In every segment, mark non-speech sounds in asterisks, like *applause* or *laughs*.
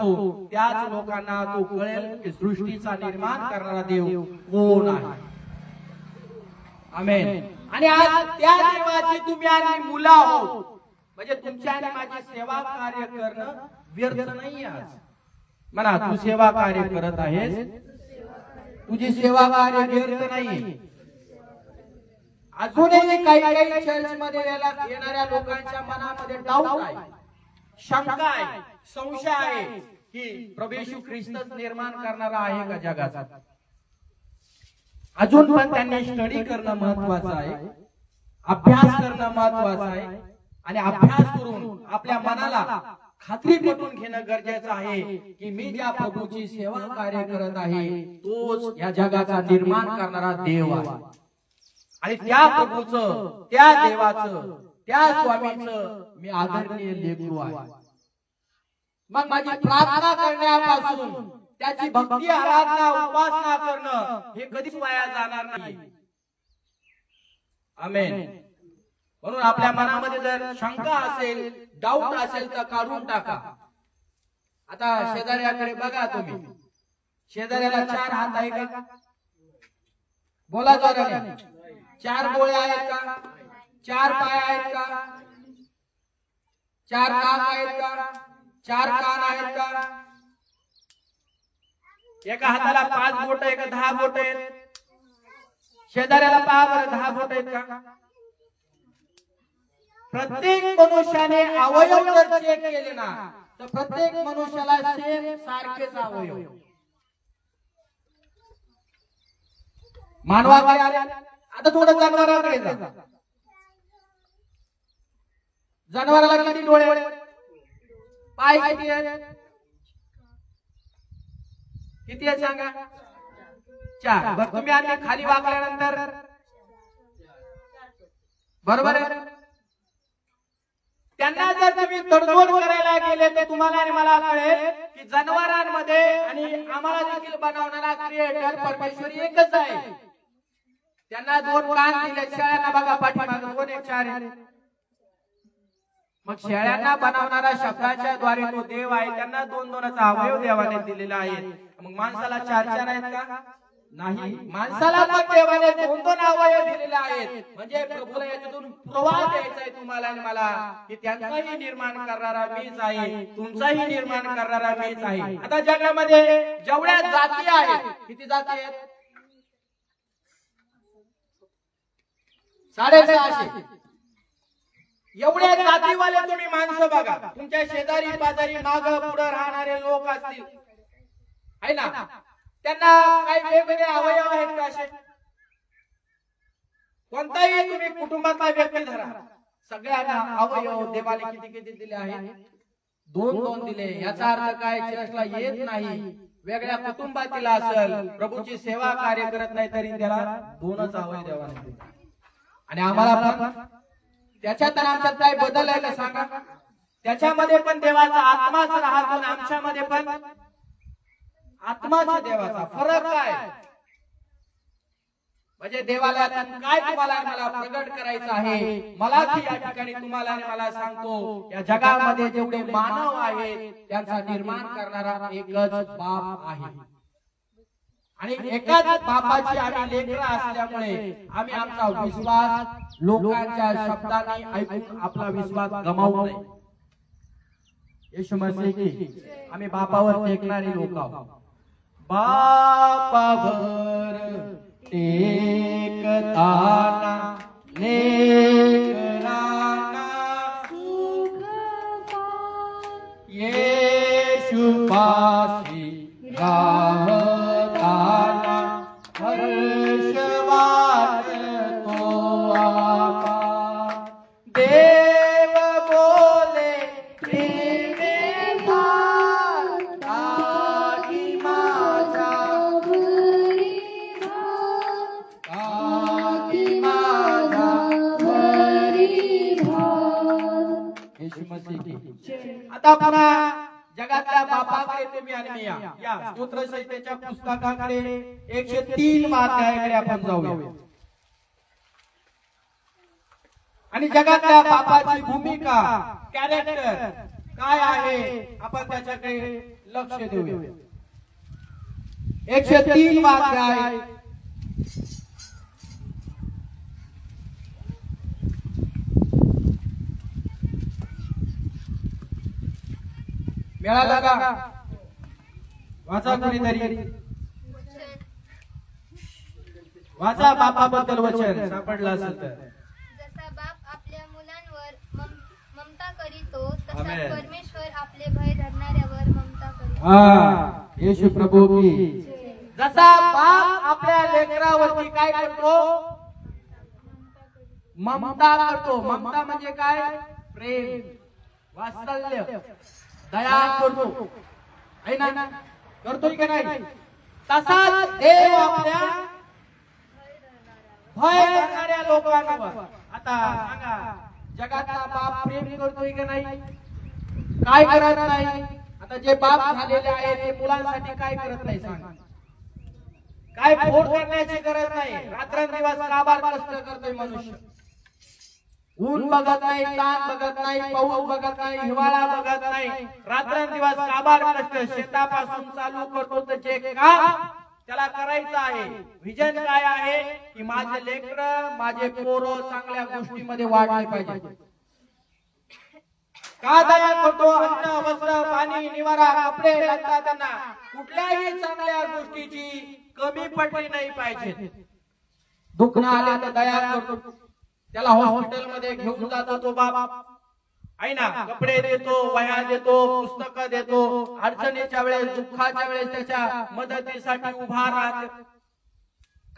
असतो त्याच लोकांना तो कळेल की सृष्टीचा निर्माण करणारा देव कोण आहे. आमेन. आणि आज त्या देवाची तुम्ही आणि मुलं आहोत. म्हणजे तुमच्या आणि माझी सेवा कार्य करणं व्यर्थ नाही आज. म्हणा तू सेवा कार्य करत आहेस. तुझी सेवा कार्य व्यर्थ नाही अजूनही काही काही चर्च मध्ये येणाऱ्या लोकांच्या मनामध्ये डाऊट आहे. शंका आहे. संशय आहे की प्रभेशू ख्रिस्तच निर्माण करणारा आहे का जगाचा? अजून पण त्यांनी स्टडी करणं महत्वाचं आहे अभ्यास करणं महत्वाचं आहे आणि अभ्यास करून आपल्या मनाला खात्री पटवून घेणं गरजेचं आहे की मी ज्या प्रभूची सेवा कार्य करत आहे तोच या जगाचा निर्माण करणारा देव आहे. आणि त्या प्रभूच त्या देवाचं त्या स्वामीचं मी आदरणीय लेखू आहे. मग माझी प्रार्थना करण्यापासून त्याची भक्ती आराधना उपासना करणं हे कधीच वाया जाणार नाही. आमेन. म्हणून आपल्या मनामध्ये जर शंका असेल डाऊट असेल तर काढून टाका. आता शेजाऱ्याकडे बघा तुम्ही. शेजाऱ्याला चार हात आहे का? बोला जोराने. चार डोळे आहेत का? चार पाय आहेत का? चार नाक आहेत का? चार कान आहेत का? एका हाताला पाच बोट आहे का दहा बोट आहेत. शेजाऱ्याला पहा बरं दहा बोट आहेत का? प्रत्येक मनुष्याने अवयव जर चेक केले ना तर प्रत्येक मनुष्याला सेम सारखेच अवयव. मानवाकडे आले आता थोडं जनावराकडे जा. जनावराला किती डोळे पाय किती आहेत किती आहेत सांगा? चार. बरं तुम्ही आता खाली वाकल्यानंतर. बरोबर आहे? त्यांना जर तुम्ही तडजोड करायला गेले तर तुम्हाला आणि मला कळेल की जनावरांमध्ये आणि आम्हाला देखील बनवणारा क्रिएटर परमेश्वर एकच आहे. त्यांना दोन कान दिले शाळांना बघा पाठीमागे. दोन एक चार मग शेळ्यांना बनवणारा शब्दाच्या द्वारे तो देव आहे त्यांना दोन दोनच अवयव देवाने दिलेला आहे. मग माणसाला चार चार आहेत का? नाही. माणसाला पण देवाने दोन दोन अवयव दिलेले आहेत. म्हणजे प्रभूला याच्यातून प्रवाह द्यायचा आहे तुम्हाला आणि मला. की त्यांचाही निर्माण करणारा मीच आहे तुमचाही निर्माण करणारा मीच आहे. आता जगामध्ये जेवढ्या जाती आहेत किती जाती आहेत? साडेसहाशे. एवढ्या जातीवाले तुम्ही माणसं बघा. तुमच्या शेजारी पाजारी माग पुढे राहणारे लोक असतील. आहे ना? त्यांना काही वेगवेगळे अवयव आहेत का असे? कोणताही तुम्ही कुटुंबातला व्यक्ती धरा. सगळ्यांना अवयव देवाने किती किती दिले आहेत? दोन दोन दिले. याचा अर्थ काय? चर्चला येत नाही. वेगळ्या कुटुंबातील असेल. प्रभूची सेवा कार्य करत नाही तरी त्याला दोनच अवयव देवाने आणि आम्हाला पण त्याच्यात आमच्यात काय बदल आहे का सांगा? त्याच्यामध्ये पण देवाचा आत्माच राहतो आमच्यामध्ये पण आत्माच देवाचा फरक काय? म्हणजे देवाला काय तुम्हाला मला प्रगट करायचं आहे? मला या ठिकाणी तुम्हाला मला सांगतो या जगामध्ये जेवढे मानव आहेत त्यांचा निर्माण करणारा एकच बाप आहे. आणि एकाच बापाची आम्ही लेकरं असल्यामुळे आम्ही आमचा विश्वास लोकांच्या शब्दाने ऐकून आपला विश्वास गमावू नये येशू मसीह की आम्ही बापावर टेकणारी लोक आहोत. बापावर टेकताना लेकरांना सुख येशू पासी राहताना पुन्हा जगातल्या बापाकडे तुम्ही आणि या. या स्तोत्र संहितेच्या पुस्तकाकडे एकशे तीन अध्यायाकडे आपण जाऊया. आणि जगातल्या बापाची भूमिका कॅरेक्टर काय आहे आपण त्याच्याकडे लक्ष देऊया. एकशे तीन वाक्य मिळाला का वाचा कोणीतरी. वाचा बापाबद्दल वचन. सापडलं असेल तर. जसा बाप आपल्या मुलांवर मम- ममता करीतो तसा. परमेश्वर आपले भय धरणाऱ्यावर ममता करीतो. हा येशू प्रभू की. जसा बाप आपल्या लेकरावरती काय करतो? ममता करतो. ममता म्हणजे काय? प्रेम. वात्सल्य. दया करतो. आहे ना? करतोय का नाही? तसाच देव आपल्या भय करणाऱ्या लोकांवर आता सांगा जगातला बाप प्रेम करतोय का नाही? काय करत नाही? आता जे बाप झालेले आहे ते मुलांसाठी काय करत नाही सांगा? काय फोड करण्याची गरज नाही. रात्रंदिवस काबार कष्ट करतोय मनुष्य. ऊन बघत नाही ताण बघत नाही पाऊस बघत नाही हिवाळा बघत नाही. रात्रंदिवस काबार कष्ट शेतापासून चालू करतो त्याचे काम. त्याला करायचं आहे. विजन काय आहे? की माझे लेकर माझे पोरं चांगल्या गोष्टीमध्ये वाढले पाहिजे. का दया करतो? अन्न वस्त्र पाणी निवारा कपडे लागतात त्यांना. कुठल्याही चांगल्या गोष्टीची कमी पडली नाही पाहिजे. दुखणं आल्या तर दया करतो. त्याला हॉस्पिटलमध्ये घेऊन जातो तो बाप. आहे ना कपडे देतो वह्या देतो पुस्तक देतो अडचणीच्या वेळेस दुःखाच्या वेळेस त्याच्या मदतीसाठी उभा राहत.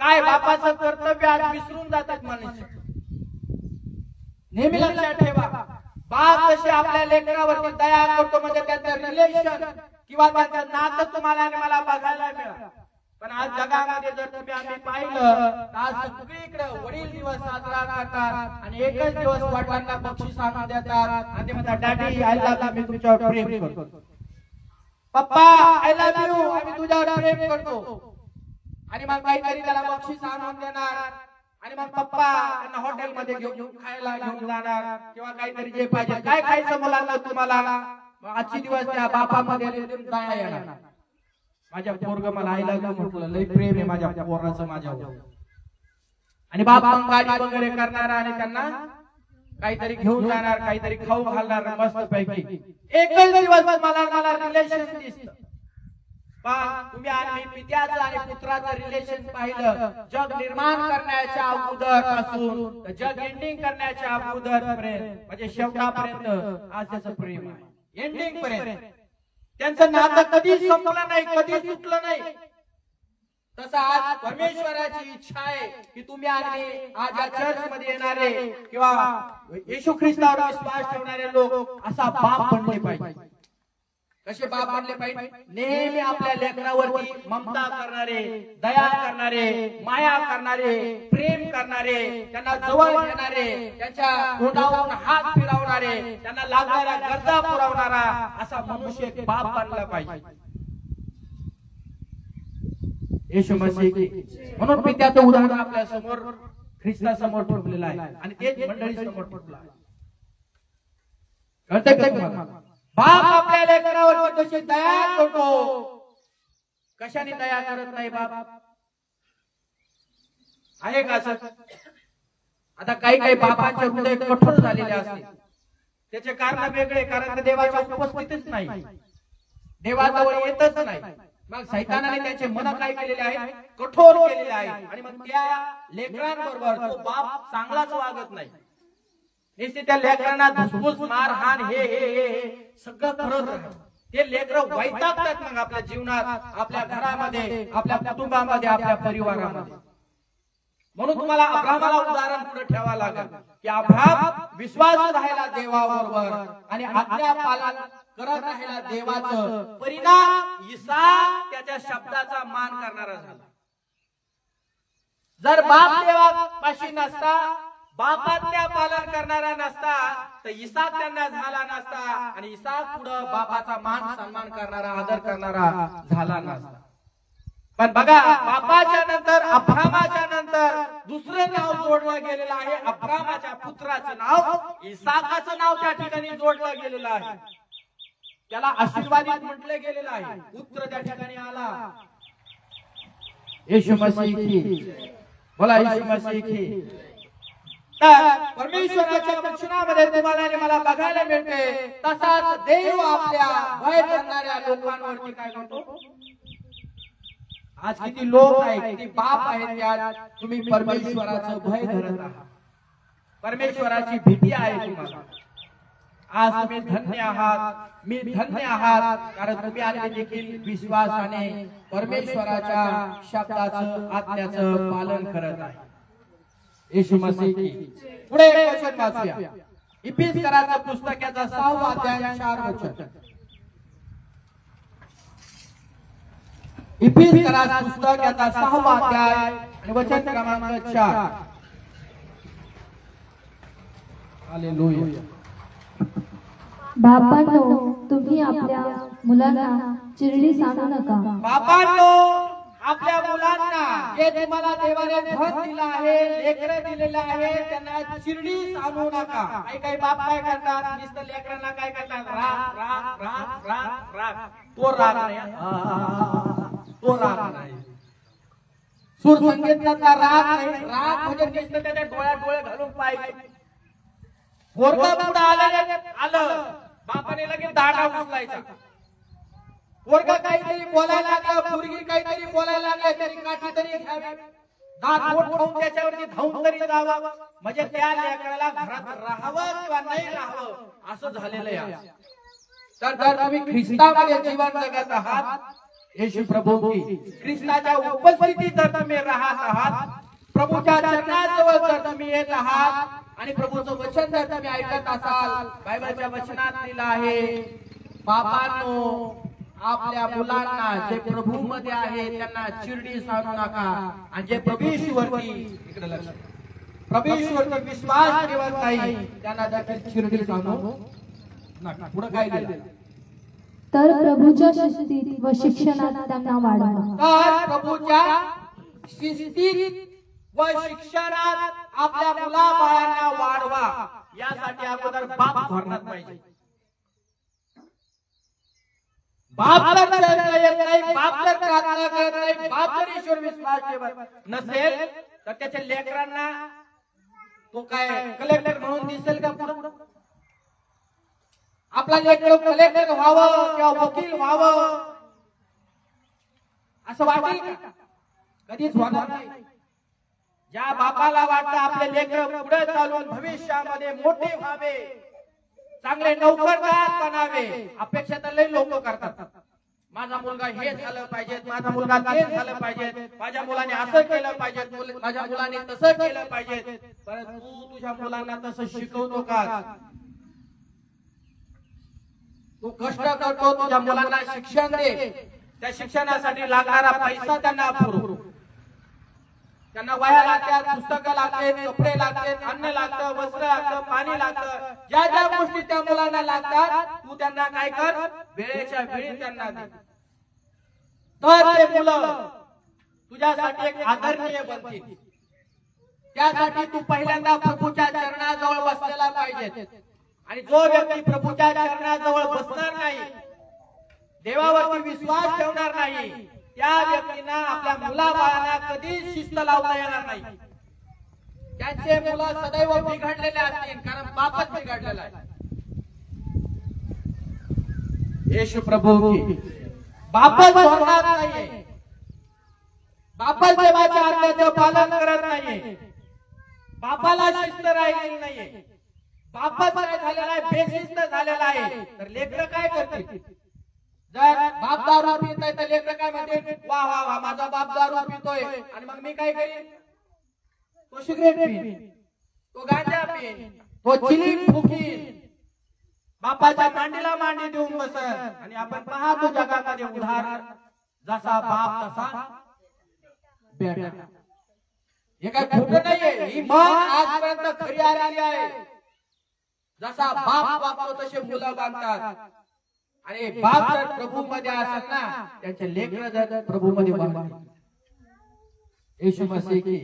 काय बापाचं कर्तव्य आज विसरून जातात मनुष्य. नेहमी लक्षात ठेवा बाप जसे आपल्या लेकरावरती दया करतो म्हणजे त्यांचं रिलेशन किंवा त्यांचं नातं तुम्हाला आणि मला बघायला मिळालं. पण आज जगामध्ये जर तुम्ही आम्ही पाहिलं तर आज सगळीकडे वडील दिवस साजरा करतात आणि एकच दिवस वडिलांना बक्षीस आणून देतात. आणि ते म्हणतात डॅडी आय लव्ह मी तुमच्यावर प्रेम करतो. पप्पा आय लव्ह यू आम्ही तुझ्यावर प्रेम करतो. आणि मग काहीतरी त्याला बक्षीस आणून देणार. आणि मग पप्पा त्यांना हॉटेलमध्ये घेऊन खायला घेऊन जाणार. किंवा काहीतरी जे पाहिजे. काय खायचं मुलांना तुम्हाला? मग आजची दिवस त्या बापामध्ये एकदम येणार. माझ्या पोरग मला आईला म्हटलं लय प्रेम आहे माझ्या पोराचं माझ्यावर. आणि बाप मग गाडी वगैरे करणार आणि त्यांना काहीतरी घेऊन जाणार काहीतरी खाऊ घालणार मस्त पैकी. एकच दिवस मला मला रिलेशन दिसत. पहा, तुम्ही आणि पित्याचं आणि पुत्राचं रिलेशन पाहिलं. जग निर्माण करण्याच्या अगोदरपासून तर जग एंडिंग करण्याच्या अगोदर पर्यंत म्हणजे शेवटापर्यंत आज त्याचं प्रेम आहे. एंडिंग पर्यंत. त्यांचं नातं कधी संपलं नाही कधी सुटलं नाही. तसं आज परमेश्वराची इच्छा आहे की तुम्ही आणि आज या चर्च मध्ये येणारे किंवा येशू ख्रिस्तावर विश्वास ठेवणारे लोक असा बाप बनले पाहिजे. कसे बाप बनले पाहिजे? नेहमी आपल्या लेकरावरती ममता करणारे दया करणारे माया करणारे प्रेम करणारे त्यांना जवळ घेणारे त्यांच्या तोंडावरून हात फिरवणारे त्यांना लागणाऱ्या गरजा पुरवणारा असा मनुष्य बाप बनला पाहिजे. येशू मसीह की. म्हणून मी त्याचं उदाहरण आपल्यासमोर ख्रिस्ता समोर ठेवलेलं आहे. आणि तेच मंडळी समोर ठेवलं आहे. कळतंय? बाप आपल्या लेकरावर कशी दया करतो. कशाने दया करत नाही बाप? आहे का असं? आता काही काही बापाचे हृदय कठोर झालेले असते त्याचे कारण वेगळे कारण देवाच्या उपस्थितीच नाही. देवाजवळ येतच नाही. मग सैतानाने त्याचे मन काय केलेले आहे? कठोर केलेले आहे. आणि मग त्या लेकरांबरोबर तो बाप चांगलाच वागत नाही. नुसते त्या लेकरांना धुसफूस मारहाण हे हे हे हे सगळं करत राहतात. ते लेकर वैतागतात मग आपल्या जीवनात आपल्या घरामध्ये आपल्या कुटुंबामध्ये आपल्या परिवारामध्ये. म्हणून तुम्हाला अब्रामाला उदाहरण पुढे ठेवावं लागेल की अब्राम विश्वास राहिला देवाबरोबर आणि आज्ञा पालन करत राहिला देवाचं. परिणाम इसा त्याच्या शब्दाचा मान करणारा झाला. जर बाप देवापाशी नसता बापाज्ञा पालन करणारा नसता तर इसा त्यांना झाला नसता आणि इसा पुढं बापाचा मान सन्मान करणारा आदर करणारा झाला नसता. पण बघा बापाच्या नंतर अब्रामाच्या नंतर दुसरं नाव जोडलं गेलेलं आहे. अब्रामाच्या पुत्राचं नाव इसाकाचं नाव त्या ठिकाणी जोडलं गेलेलं आहे. त्याला आशीर्वादित म्हटलं गेलेलं आहे. पुत्र त्या ठिकाणी आला. येशू मसीह. की बोला येशू मसीह. की तर परमेश्वराच्या दर्शनामध्ये तुम्हाला आणि मला बघायला मिळते तसाच देव आपल्या भय करणाऱ्या लोकांवरती काय करतो आज किती लोक आहेत किती बाप आहेत त्यात तुम्ही परमेश्वराचं भय धरत आहात. परमेश्वराची भीती आहे तुम्हाला. आज तुम्ही धन्य आहात. मी धन्य आहात कारण तुम्ही आज देखील विश्वासाने परमेश्वराच्या शब्दाचं आत्म्याचं पालन करत आहे. येशू मसीह. की पुढे एक वचन वाचूया इपिस कराचा पुस्तकाचा सहावा अध्याय चार वचन. इपिस कराचा पुस्तक याचा सहावा अध्याय आणि वचन क्रमांक चार. हालेलुया. बापांनो तुम्ही आपल्या मुलांना चिरडी सांगू नका. बापांनो आपल्या मुलांना जे तुम्हाला देवाने धन दिलं आहे लेकर दिलेलं आहे त्यांना चिरडी सांगू नका. काही काही बाप काय करतात? नुसतं लेकरांना काय करतात? राग राग राग राग राग तो राग नाही. तो राग नाही. सूर संगीतातला राग नाही. राग म्हणजे नुसतं त्याच्या डोळ्यात डोळे घालून पाहिजे पोरगा पुढे आलं आलं. बापाने लगेच दाडा उचलायचा. पोरगा काहीतरी बोलायला लागला पोरगी काहीतरी बोलायला लागला तरी काठी तरी घ्यावी. दात बोट खाऊन त्याच्यावरती धावून तरी जावा. म्हणजे त्या लेकराला घरात राहावं किंवा नाही राहावं असं झालेलं आहे तर जर तुम्ही ख्रिस्तामध्ये जीवन जगत आहात येशू प्रभू ख्रिस्ताच्या उपस्थितीत जर तुम्ही राहत आहात प्रभूच्या चरणाजवळ जर तुम्ही येत आहात आणि प्रभूचं वचन जर तुम्ही ऐकत असाल बायबलच्या वचनात दिलं आहे बाबांनो आपल्या मुलांना जे प्रभू मध्ये आहे त्यांना चिरडी सांगू नका. आणि जे प्रभूशीवरती इकडे लक्ष. प्रभूशीवरती विश्वास ठेवत नाही त्यांना देखील चिरडी सांगू नका. पुढे काय दिलं तर प्रभूच्या शिस्तीत व शिक्षणात त्यांना वाढवा. तर प्रभूच्या शिस्तीत व शिक्षणात आपल्या मुलाबाळांना वाढवा. यासाठी अगोदर बाप धरणार पाहिजे. बाप जर येत नाही बाप प्रार्थना करत नाही बाप जर ईश्वर विश्वास ठेवत नसेल तर त्याच्या लेकरांना तो काय कलेक्टर म्हणून दिसेल का पुढे आपला लेकर कलेक्टर व्हावं किंवा वकील व्हावं असं वाटेल का? कधीच होणार नाही. ज्या बापाला वाटतं आपले लेकर पुढे चालून भविष्यामध्ये मोठे व्हावे चांगले नोकरदार बनावे. अपेक्षा तर लई लोक करतात. माझा मुलगा हे झालं पाहिजे माझा मुलगा ते झालं पाहिजे माझ्या मुलाने असं केलं पाहिजे माझ्या मुलाने तसं केलं पाहिजे. परंतु तू तुझ्या मुलांना तसं शिकवतो का तू कष्ट करतो तुझ्या मुलांना शिक्षण दे. त्या शिक्षणासाठी लागणारा पैसा त्यांना पुरव त्यांना वया लागतात पुस्तकं लागतात कपडे लागतात अन्न लागतं वस्त्र लागतं पाणी लागतं. ज्या ज्या गोष्टी त्या मुलांना लागतात तू त्यांना काय कर? वेळेच्या वेळी त्यांना दे. तर ते मुलं तुझ्यासाठी एक आदरणीय बनतील. त्यासाठी तू पहिल्यांदा प्रभूच्या चरणाजवळ बसलेला पाहिजे. आणि जो व्यक्ती प्रभूच्या चरणाजवळ बसणार नाही देवावरती विश्वास ठेवणार नाही त्या व्यक्तींना आपल्या मुलाबाळांना कधी शिस्त लावता येणार नाही. त्यांचे मुलं सदैव बिघडलेले असतील कारण बापच बिघडलेला आहे. येशू प्रभू बापच होणार नाहीये. बापच देवाच्या आज्ञाचं पालन करत नाहीये. बापाला शिस्त राहिलेली नाहीये. बापच काय झालेला आहे? बेशिस्त झालेला आहे. तर लेकर काय करतील? जर बाप दारू पित आहे तर लेकर काय म्हणते वा वा वा माझा बाप दारू पितोय. आणि मग मी काय करीन? तो सिगरेट पिन तो गांजा पिन तो चिलिंग फुकीन. बापाच्या मांडीला मांडी देऊन बस आणि आपण पाहतो जगामध्ये उदाहरण जसा बाप तसा बेटा. हे काय खोट नाहीये. ही मन आजपर्यंत खरी आलेली आहे. जसा बाप वागतो तसे मुलं बांधतात. आणि बाप जर प्रभू मध्ये असेल ना त्यांचे लेकर जर प्रभू मध्ये येशू मसीह की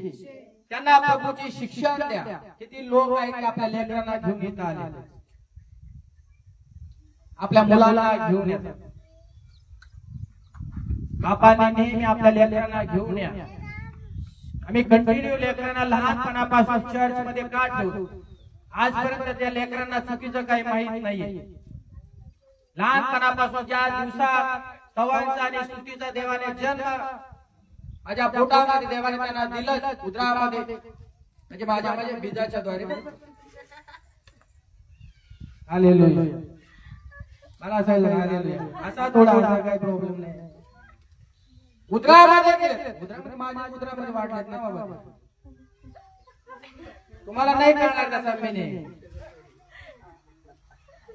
त्यांना प्रभूची शिक्षण द्या. किती लोक आहेत की आपल्या लेकरांना घेऊन येत आले आपल्या मुलाला घेऊन येतात. बापाने नेहमी आपल्या लेकरांना घेऊन या. आम्ही कंटिन्यू लेकरांना लहानपणापासून चर्च मध्ये का ठेवतो आजपर्यंत त्या लेकरांना चुकीचं काही माहीत नाहीये. लहानपणापासून ज्या दिवसात तवांचा आणि स्तुतीचा देवाने जन्म माझ्या पोटामध्ये देवाने त्यांना दिलं उदरामध्ये म्हणजे माझ्या म्हणजे बीजाच्या द्वारे. *laughs* हालेलुया. मला असायचं हालेलुया. असा थोडा काही प्रॉब्लेम नाही. उदरामध्ये गेले. उदरामध्ये माझ्या उदरामध्ये ना बाबा. तुम्हाला नाही कळणार त्याचा मिनिंग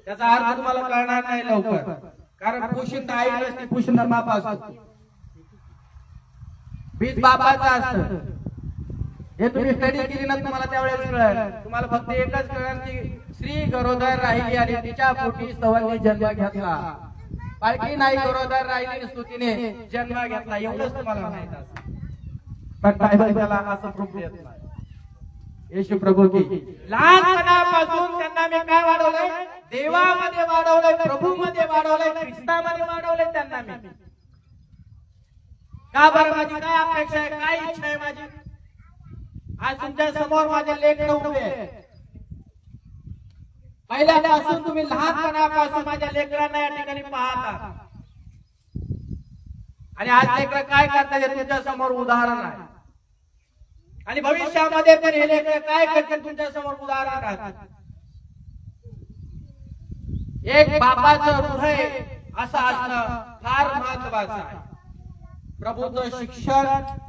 त्याचा अर्थ तुम्हाला कळणार नाही लवकर. कारण पोषण आई नसते पोषण बाप असतो बीज बापाचं असत. हे तुम्ही स्टडी केली ना तुम्हाला त्यावेळेस कळलं. तुम्हाला फक्त एकच कळेल की स्त्री गरोदर राहिली आणि तिच्या पोटी सवलने जन्म घेतला. बाळकी नाही गरोदर राहिली स्तुतीने जन्म घेतला. एवढंच तुम्हाला माहीत असत पण काय त्याला असं प्रूफ देत नाही. येशू प्रभू की लहानपणापासून त्यांना मी काय वाढवलंय? देवामध्ये वाढवलंय प्रभूमध्ये वाढवलंय ख्रिस्तामध्ये वाढवलंय त्यांना मी. का बरं माझी काय अपेक्षा आहे? काय इच्छा आहे माझी? आज तुमच्यासमोर माझे लेकर उभे आहेत. पहिल्यापासून तुम्ही लहानपणापासून माझ्या लेकरांना या ठिकाणी पाहता. आणि आज लेकर काय करता तुमच्यासमोर उदाहरण आहे. आणि भविष्यामध्ये पण हे लेकर काय करतील तुमच्यासमोर उदाहरण राहतात एक बापाचं हृदय असं असणं फार महत्वाचं आहे. प्रभूचं शिक्षण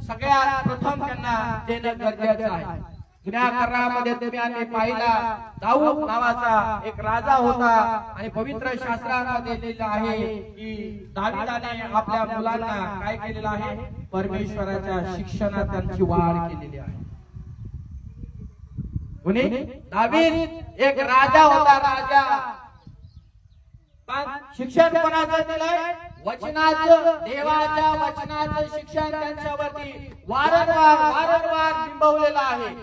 सगळ्यात प्रथम त्यांना देणं गरजेचं आहे. जुन्या करारामध्ये तुम्ही आम्ही पाहिला. दाऊद नावाचा एक राजा होता आणि पवित्र शास्त्रामध्ये लिहिलं आहे की दाविदाने आपल्या मुलांना काय केलेलं आहे? परमेश्वराच्या शिक्षणात त्यांची वाढ केलेली आहे. कोणी? दावीद एक राजा होता राजा. पण शिक्षण कोणाचं दिलंय? वचनाचं देवाच्या वचनाचं शिक्षण त्यांच्यावरती वारंवार वारंवार बिंबवलेलं आहे.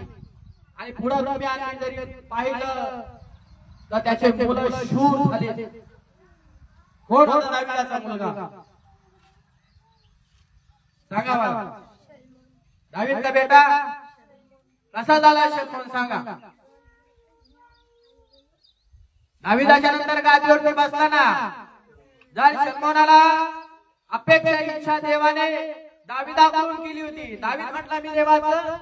आणि पुढे तुम्ही आणि जरी पाहिलं तर त्याचे मुलं शूर झाले. कोण होता दाविदाचा मुलगा? सांगा मला दाविदचा बेटा कसा झाला म्हणून सांगा. दाविदाच्या नंतर गादीवरती बसताना जर शल्मोनाला अपेक्षा इच्छा देवाने दाविदाकडून केली होती. दावीद म्हटला मी देवाचं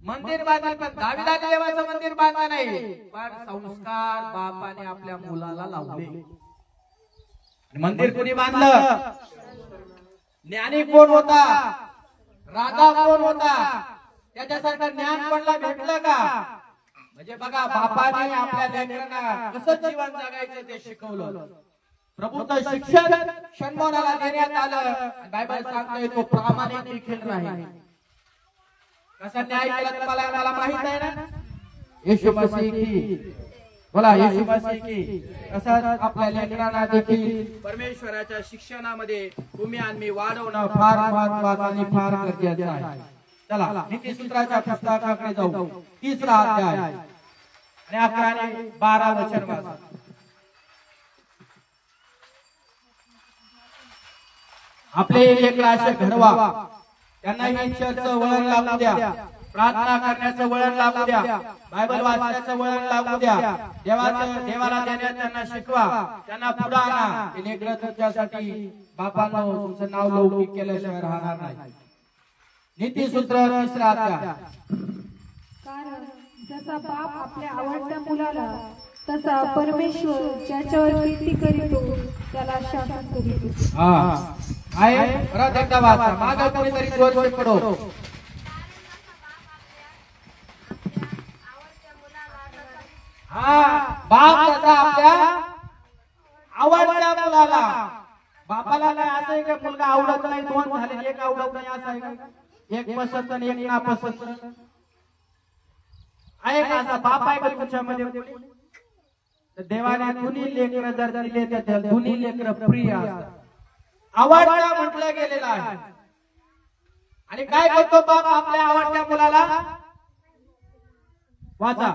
मंदिर बांधेल पण दाविदाने देवाचं मंदिर बांधलं नाही. पण संस्कार बापाने आपल्या मुलाला लावले. मंदिर कुणी बांधलं? ज्ञानी कोण होता? राधा कोण होता? त्याच्यासारखं ज्ञान कोणला भेटलं का? म्हणजे बघा बापाने आपल्या लेकरांना कसं जीवन जगायचं ते शिकवलं. प्रभूचं शिक्षण शन्मानाला देण्यात आलं. बायबल सांगतोय तो प्रामाणिक देखील नाही कसा न्याय केला तुम्हाला मला माहीत आहे ना? येशू मसीह की. बोला येशू मसीह की. तसंच आपल्या लेकरांना देखील परमेश्वराच्या शिक्षणामध्ये तुम्ही आणि मी वाढवणं फार महत्वाचं आणि फार गरजेचं आहे. चला नीतीसूत्राच्या पुस्तकाकडे जाऊ. तिसरा अध्याय. आणि अकरा आणि बारा वचन वाचा. आपले एक असे घडवा. त्यांना ही चर्च वळण लागू द्या. प्रार्थना करण्याचं वळण लागू द्या. बायबल वाचण्याचं वळण लागू द्या. देवाचं देवाला देण्यात त्यांना शिकवा. त्यांना पुढे आणा ते लेकरं तुमच्यासाठी बापानं तुमचं नाव लौकिक केल्याशिवाय राहणार नाही. नीतीसूत्र तिसरा अध्याय. कारण जसा बाप आपल्या आवडत्या मुलाला तसा परमेश्वर ज्याच्यावर प्रीती करीतो त्याला शासन करीतो परत एकदा वाचा माग कोणीतरी ज़ोर से पडो हा, बाप त्याचा आपल्या आवडत्या मुलाला। बापाला नाही असं आहे का मुलगा आवडत नाही, दोन झाले, एक आवडत नाही असं आहे एक पसंत आणि एक नापसंत. आहे का असा बाप आहे का तुमच्यामध्ये देवाने दोन्ही लेकर जर दिले, तर दोन्ही लेकर प्रिय असतात. आवडता म्हटलं गेलेलं आहे. आणि काय करतो बाप आपल्या आवडत्या मुलाला? वाचा.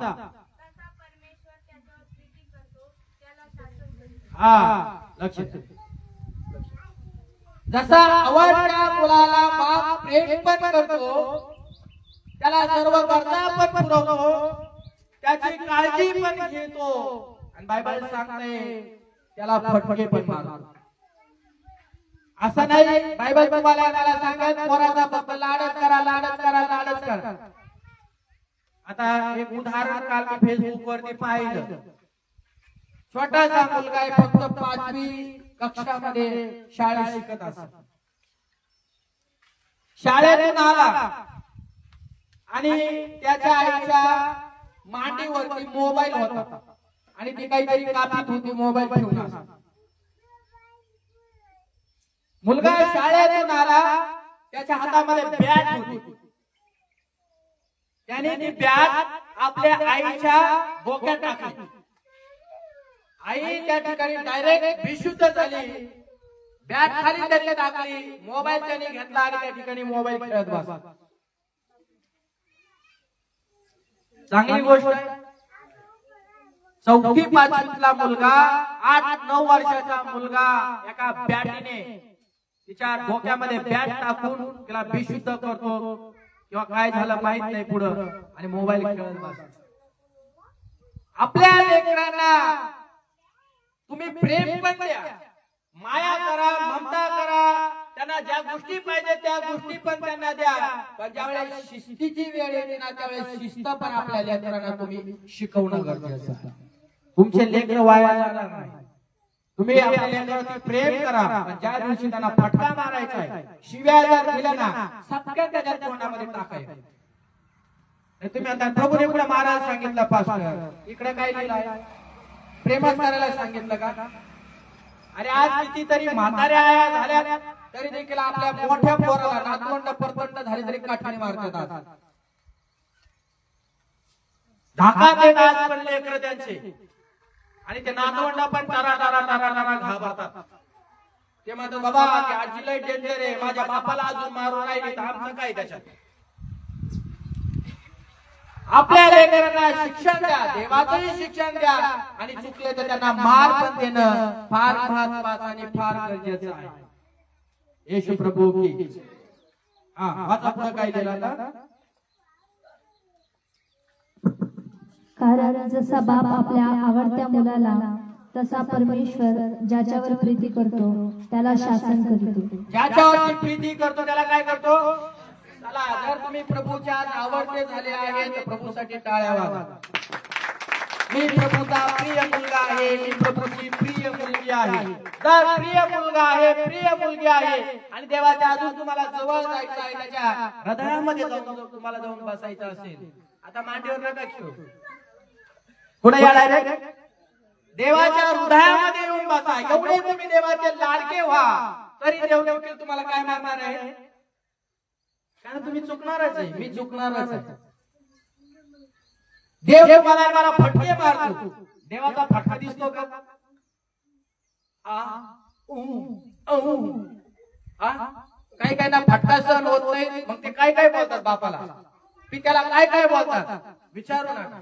हा लक्ष. जसा आवडत्या मुलाला बाप प्रेम पण करतो त्याला सर्व गरजा पण पुरवतो त्याची काळजी पण घेतो. आणि बायबल सांगते त्याला फटके पण मारतो. असं नाही. बायबल तुम्हाला मला सांगत पोराचा फक्त लाडच करा लाडच करा लाडच करा. आता एक उदाहरण काल मी फेसबुक वरती पाहिलं. छोटासा मुलगा आहे फक्त पाचवी कक्षामध्ये शाळेत शिकत असत. शाळेतून आला आणि त्याच्या आईच्या मांडीवरती मोबाईल होता. आणि ती काहीतरी कापीत होती मोबाईल ठेवून. मुलगा शाळेतून आला त्याच्या हातामध्ये बॅग होती. त्याने ती बॅग आपल्या आईच्या डोक्यात टाकली. आई त्या ठिकाणी डायरेक्ट बेशुद्ध झाली. बॅग खाली त्याने टाकली. मोबाईल त्याने घेतला आणि त्या ठिकाणी मोबाईल खेळत बसला. चांगली गोष्ट आहे. चौथी पाचवीतला मुलगा आठ नऊ वर्षाचा मुलगा एका बॅटीने तिच्या डोक्यामध्ये बॅट टाकून तिला बेशुद्ध करतो. किंवा काय झालं माहीत नाही पुढं. आणि मोबाईल खेळत बस आपल्या लेकरांना तुम्ही प्रेम पण द्या. माया करा ममता करा. त्यांना ज्या गोष्टी पाहिजे त्या गोष्टी पण त्यांना द्या. पण ज्यावेळेस शिस्तीची वेळ येते ना त्यावेळेस शिस्त पण आपल्या लेकरांना तुम्ही शिकवणं गरजेचं तुमचे लेकर वाया जाणार नाही तुम्ही आपल्या लेकरावरती प्रेम करा पण ज्या दिवशी त्यांना फटका मारायचा आहे शिव्या जर दिल्या ना सगळ्या त्याच्या तोंडामध्ये टाकायचं तुम्ही आता प्रभूने पुढे मारायला सांगितलं पास्टर. इकडे काय लिहिलंय? प्रेमच करायला सांगितलं का? अरे आज कितीतरी म्हाताऱ्या झाल्या तरी देखील आपल्या मोठ्या पोराला नातवंड परतंड झाले तरी काठीने मारतात आज. धाका देत आज पण लेकर त्यांचे. आणि ते नातवंड पण तारा तारा तारा तारा घाबरतात ते म्हणतो बाबा ते आजी लय डेंजर आहे. माझ्या बापाला अजून मारून राहिली तर आमचं काय त्याच्यात? आपल्या लेकरांना शिक्षण द्या. देवाचंही शिक्षण द्या. आणि चुकले तर त्यांना मार पण देणं फार महत्वाचं आणि फार गरजेचं आहे. येशू प्रभू की हा माझा पुढे काय दिला कारण जसा बाप आपल्या आवडत्या मुलाला तसा परमेश्वर ज्याच्यावर प्रीती करतो त्याला शासन करतो. ज्याच्यावर प्रीती करतो त्याला काय करतो? चला जर तुम्ही प्रभूच्या आवडते झाले आहे तर प्रभूसाठी टाळ्या वाजा मी प्रभूचा प्रिय मुलगा आहे मी प्रभूची प्रिय मुलगी आहे. तर प्रिय मुलगा आहे प्रिय मुलगी आहे. आणि देवाच्या अजून तुम्हाला जवळ जायचं आहे त्याच्या हृदयामध्ये जाऊन तुम्हाला जाऊन बसायचं असेल आता मांडीवर नका खेळू. पुढे या डायरेक्ट देवाच्या हृदयामध्ये येऊन बसा. एवढे तुम्ही देवाचे लाडके व्हा. तरी देव देखील तुम्हाला काय मारणार आहे? कारण तुम्ही चुकणारच आहे. मी चुकणारच आहे. देव मला मला फटके मारतो. देवाचा फटका दिसतो का? काही काही ना फटका सहन होत नाही. मग ते काय काय बोलतात बापाला? पित्याला काय काय बोलतात? विचारू नका.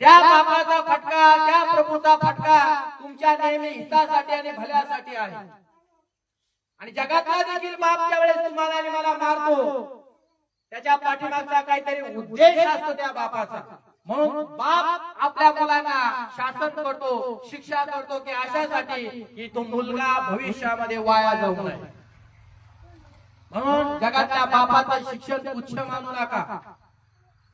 त्या बापाचा फटका त्या प्रभूचा फटका तुमच्या नेहमी हितासाठी आणि भल्यासाठी आहे. आणि जगातला देखील बाप त्या वेळेस तुम्हाला आणि मला मारतो. त्याच्या पाठीमागचा काहीतरी उद्देश असतो त्या बापाचा. म्हणून बाप आपल्या मुलांना शासन करतो शिक्षा करतो की अशासाठी की तो मुलगा भविष्यामध्ये वाया जाऊ नये. म्हणून जगातल्या बापाचं शिक्षण उच्च मानू नका.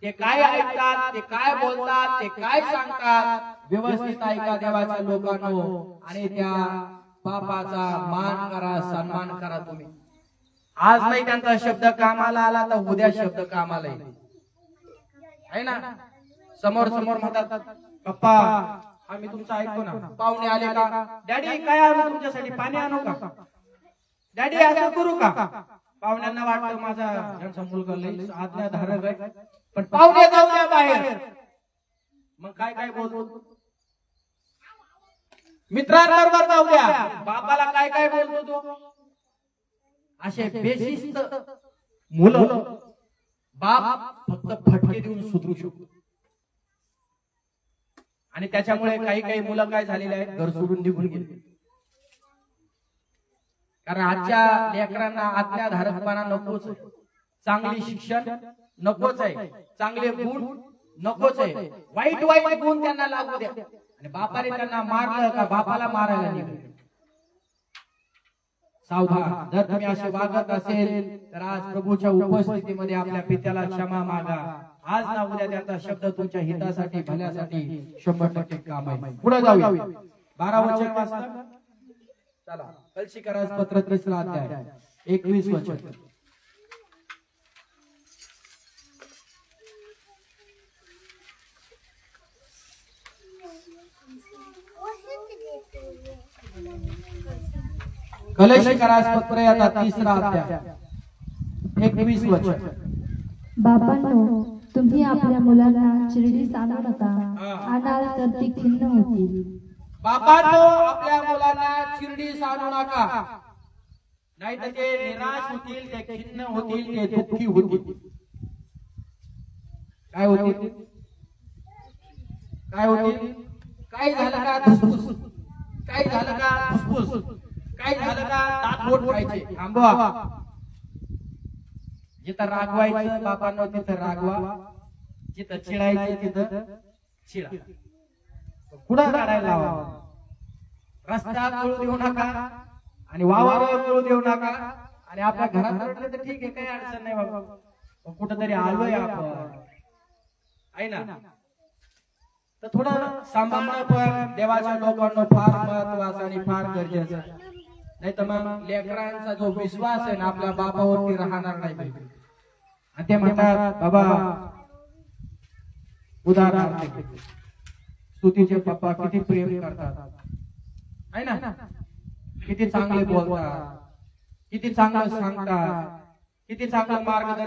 ते काय ऐकतात ते काय बोलतात ते काय सांगतात व्यवस्थित ऐका देवाच्या लोकांनो. आणि त्या बापाचा मान करा सन्मान करा तुम्ही. आज नाही त्यांचा शब्द कामाला आला तर उद्या शब्द कामाला येईल. आहे ना? समोर समोर म्हणतात पप्पा आम्ही तुमचं ऐकतो ना. पाहुणे आले का? डॅडी काय आणू तुमच्यासाठी? पाणी आणू का? डॅडी असं करू का? पाहुण्यांना वाटतं माझा यांचा मुलगा लई आज्ञाधारक आहे पण पाहुणे जाऊ द्या बाहेर. मग काय काय बोलतो मित्रांबरोबर जाऊ द्या बापाला काय काय बोलतो तो? असे बेशिस्त मुलं बाप फक्त फटके देऊन सुधरू शकतो. आणि त्याच्यामुळे काही काही मुलं काय झालेले आहेत? घर सोडून निघून गेले. कारण आजच्या लेकरांना आज्ञाधारकपणा नकोच. चांगली शिक्षण नकोच आहे. चांगले गुण नकोच आहे. वाईट वाईट गुण त्यांना लागू द्या. आणि बापाने त्यांना मारलं का बापाला मारायला निघाले? सावधान जर तुम्ही असे वागत असेल तर आज प्रभूच्या उपस्थितीमध्ये आपल्या पित्याला क्षमा मागा. आज ना उद्या त्याचा शब्द तुमच्या हितासाठी भल्यासाठी शंभर टक्के काम आहे. पुढे जाऊया. बारा वचन वाचता चला कलशी करास पत्र तिसरा अध्याय. एकवीस वचन. कलशी करास पत्र याचा तिसरा अध्याय. एकवीस वचन. बापांनो तुम्ही आपल्या मुलांना चिरडीस आणू नका. आणाल तर ती खिन्न बाबा तो आपल्या मुलांना शिर्डी सांगू नका. नाही तर ते निराश होतील ते खिन्न होतील ते दुःखी होतील. काय होतील? काय होतील? काय झालं का धुसफुस? काय झालं का धुसफुस? काय झालं का दात बोट व्हायचे थांबवा. जिथं रागवायचं बाबांना तिथं रागवा. जिथं चिडायचं तिथं चिडा. कुठं काढायला लावा? रस्त्यात कळू देऊ नका आणि वावावर कळू देऊ नका. आणि आपल्या घरात रडलं तर ठीक आहे काही अडचण नाही बाबा. कुठंतरी आलोय आपण. आहे ना? तर थोडं सांभाळणं पण देवाच्या लोकांना फार महत्वाचं आणि फार गरजेचं नाही तर मग लेकरांचा जो विश्वास आहे ना आपल्या बाबावरती राहणार नाही आणि ते म्हणतात बाबा उदाहरण उदाहरणार्थ स्तुतीचे पप्पा किती प्रेम करतात. आहे ना? किती चांगले बोलतात. किती चांगलं सांगतात. किती चांगलं मार्गदर्शन